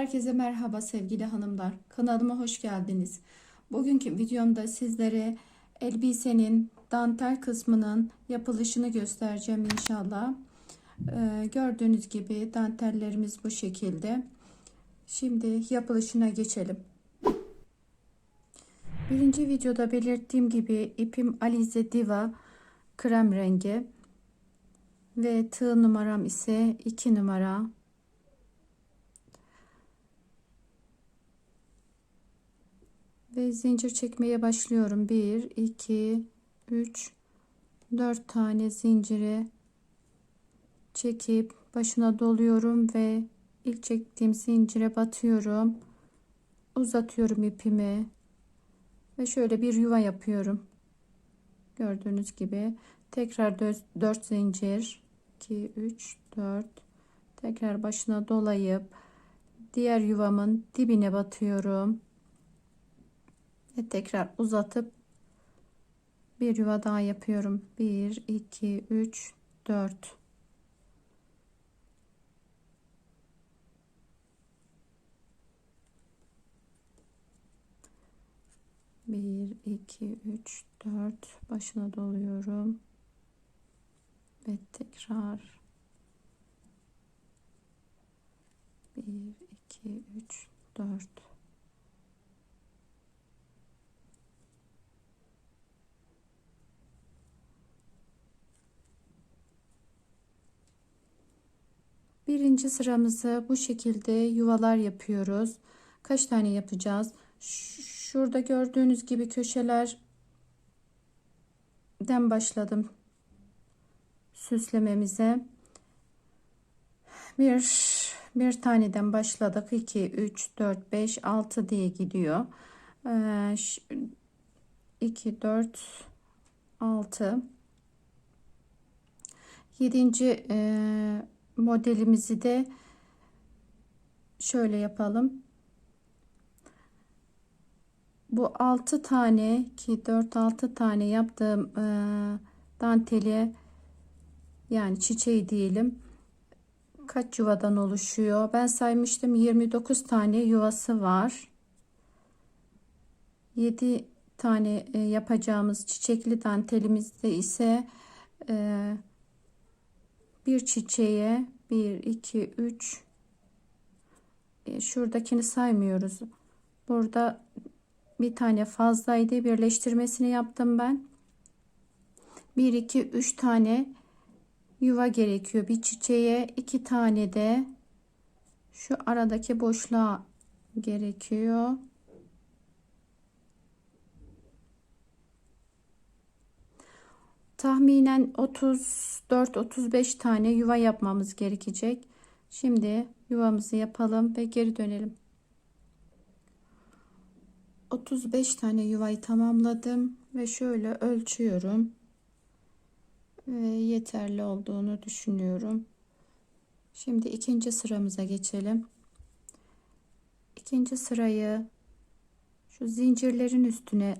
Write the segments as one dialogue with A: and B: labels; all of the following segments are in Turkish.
A: Herkese merhaba sevgili hanımlar. Kanalıma hoş geldiniz. Bugünkü videomda sizlere elbisenin dantel kısmının yapılışını göstereceğim inşallah. Ee, gördüğünüz gibi dantellerimiz bu şekilde. Şimdi yapılışına geçelim. Birinci videoda belirttiğim gibi ipim Alize Diva krem rengi ve tığ numaram ise 2 numara. Ve zincir çekmeye başlıyorum. 1 2 3 4 tane zinciri çekip başına doluyorum ve ilk çektiğim zincire batıyorum. Uzatıyorum ipimi ve şöyle bir yuva yapıyorum. Gördüğünüz gibi tekrar 4 zincir 2 3 4 tekrar başına dolayıp diğer yuvamın dibine batıyorum ve tekrar uzatıp bir yuva daha yapıyorum. 1 2 3 4 1 2 3 4 başına doluyorum. Ve tekrar. 1 2 3 4 Birinci sıramızı bu şekilde yuvalar yapıyoruz. Kaç tane yapacağız? Şurada gördüğünüz gibi köşelerden başladım süslememize. Bir bir taneden başladık. 2 3 4 5 6 diye gidiyor. 2 4 6 7. modelimizi de şöyle yapalım. Bu 6 tane ki 4 6 tane yaptığım e, danteli yani çiçeği diyelim kaç yuvadan oluşuyor ben saymıştım 29 tane yuvası var 7 tane e, yapacağımız çiçekli dantelimizde ise e, bir çiçeğe 1 2 3 e, şuradakini saymıyoruz. Burada bir tane fazlaydı birleştirmesini yaptım ben. 1 2 3 tane yuva gerekiyor. Bir çiçeğe iki tane de şu aradaki boşluğa gerekiyor tahminen 34-35 tane yuva yapmamız gerekecek şimdi yuvamızı yapalım ve geri dönelim 35 tane yuvayı tamamladım ve şöyle ölçüyorum ve yeterli olduğunu düşünüyorum. Şimdi ikinci sıramıza geçelim. İkinci sırayı şu zincirlerin üstüne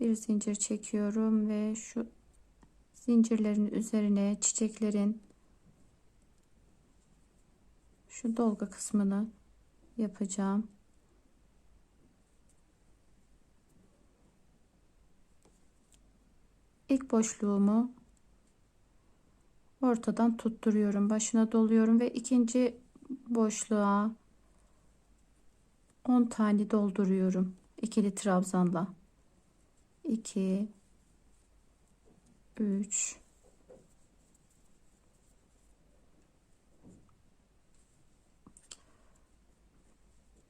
A: bir zincir çekiyorum ve şu zincirlerin üzerine çiçeklerin şu dolgu kısmını yapacağım. ilk boşluğumu ortadan tutturuyorum başına doluyorum ve ikinci boşluğa 10 tane dolduruyorum ikili trabzanla 2 3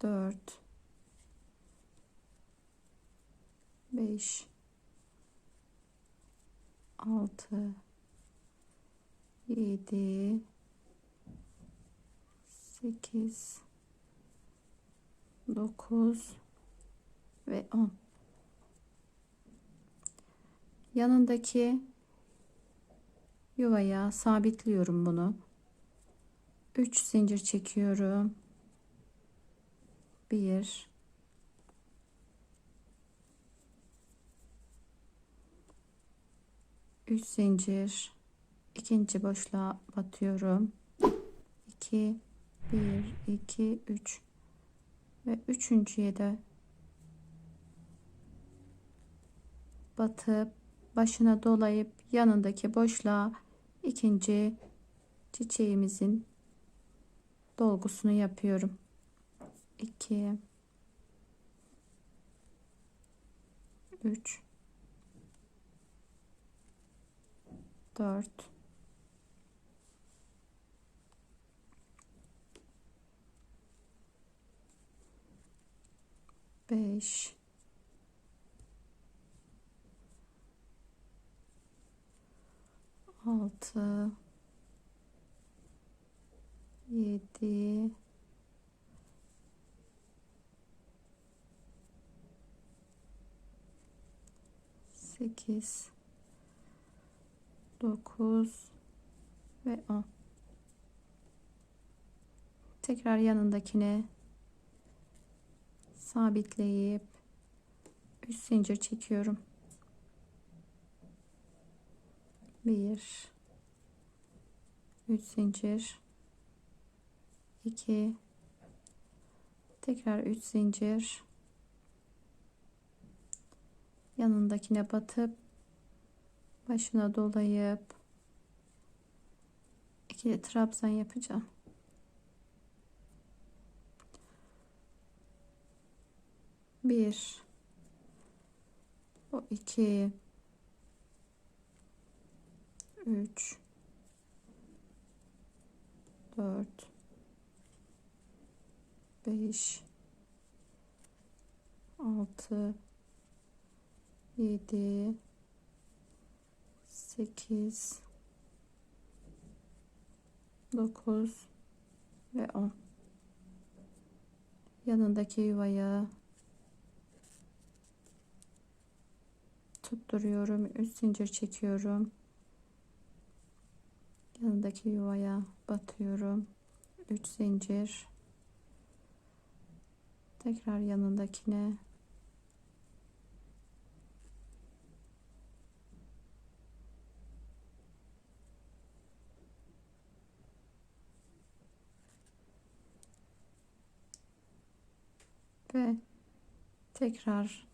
A: 4 5 6 7 8 9 ve 10 yanındaki yuvaya sabitliyorum bunu. 3 zincir çekiyorum. 1 3 zincir. İkinci boşluğa batıyorum. 2 1 2 3 ve üçüncüye de batıp başına dolayıp yanındaki boşluğa ikinci çiçeğimizin dolgusunu yapıyorum. 2 3 4 5 6 7 8 9 ve 10 tekrar yanındakine sabitleyip 3 zincir çekiyorum 1 3 zincir. 2 tekrar 3 zincir. Yanındakine batıp başına dolayıp ikili trabzan yapacağım. Bir, o iki, üç, dört, beş, altı, 7 8 9 ve 10 yanındaki yuvaya tutturuyorum 3 zincir çekiyorum yanındaki yuvaya batıyorum. 3 zincir. Tekrar yanındakine. Ve tekrar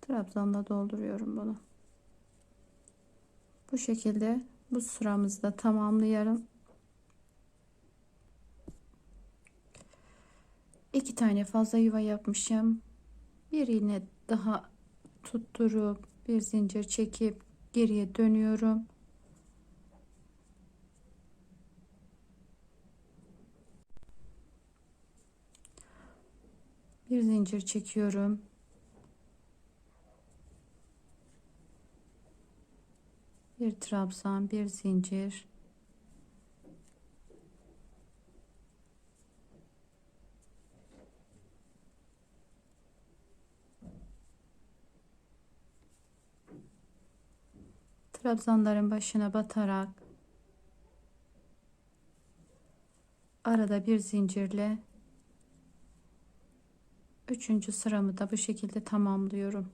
A: trabzanla dolduruyorum bunu. Bu şekilde bu sıramızı da tamamlayalım. İki tane fazla yuva yapmışım. Bir iğne daha tutturup bir zincir çekip geriye dönüyorum. bir zincir çekiyorum bir trabzan bir zincir trabzanların başına batarak arada bir zincirle Üçüncü sıramı da bu şekilde tamamlıyorum.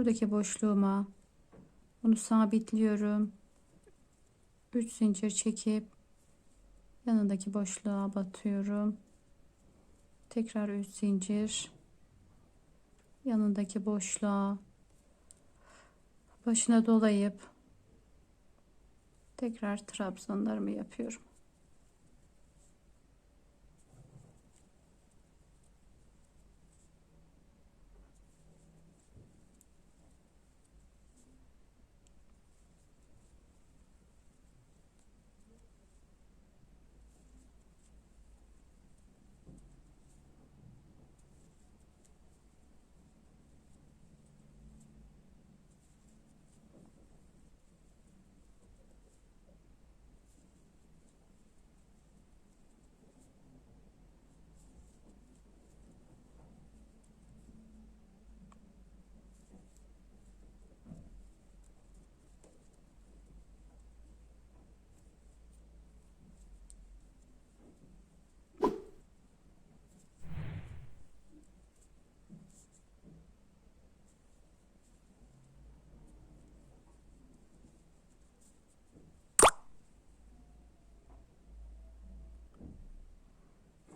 A: Buradaki boşluğuma bunu sabitliyorum. 3 zincir çekip yanındaki boşluğa batıyorum. Tekrar 3 zincir yanındaki boşluğa başına dolayıp tekrar trabzanlarımı yapıyorum.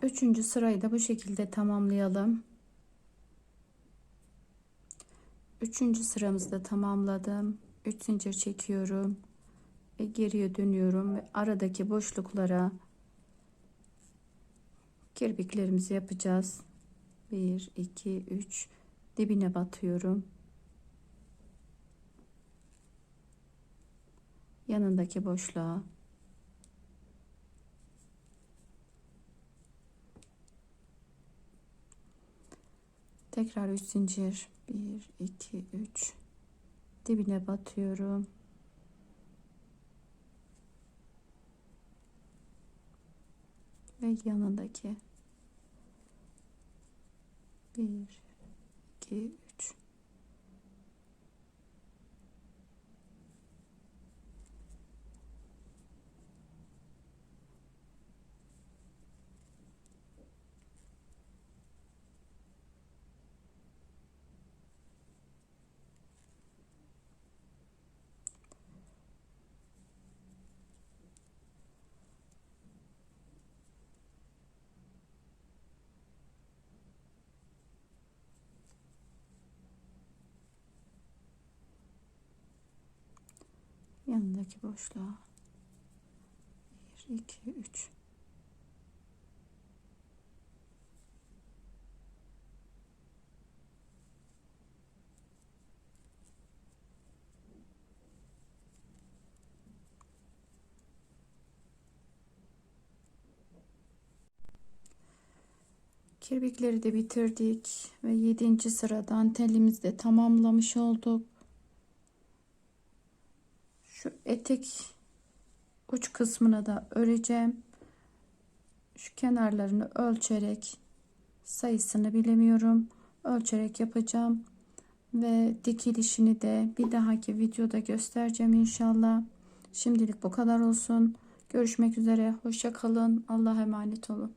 A: Üçüncü sırayı da bu şekilde tamamlayalım. Üçüncü sıramızda tamamladım. Üç zincir çekiyorum. Ve geriye dönüyorum ve aradaki boşluklara kirpiklerimizi yapacağız. 1 2 3 dibine batıyorum. Yanındaki boşluğa Tekrar 3 zincir. 1 2 3 dibine batıyorum. Ve yanındaki 1 2 3 yanındaki boşluğa 1 2 3 Kirpikleri de bitirdik ve 7. sıra dantelimizi de tamamlamış olduk. Şu etek uç kısmına da öreceğim. Şu kenarlarını ölçerek sayısını bilemiyorum. Ölçerek yapacağım. Ve dikilişini de bir dahaki videoda göstereceğim inşallah. Şimdilik bu kadar olsun. Görüşmek üzere. Hoşça kalın. Allah'a emanet olun.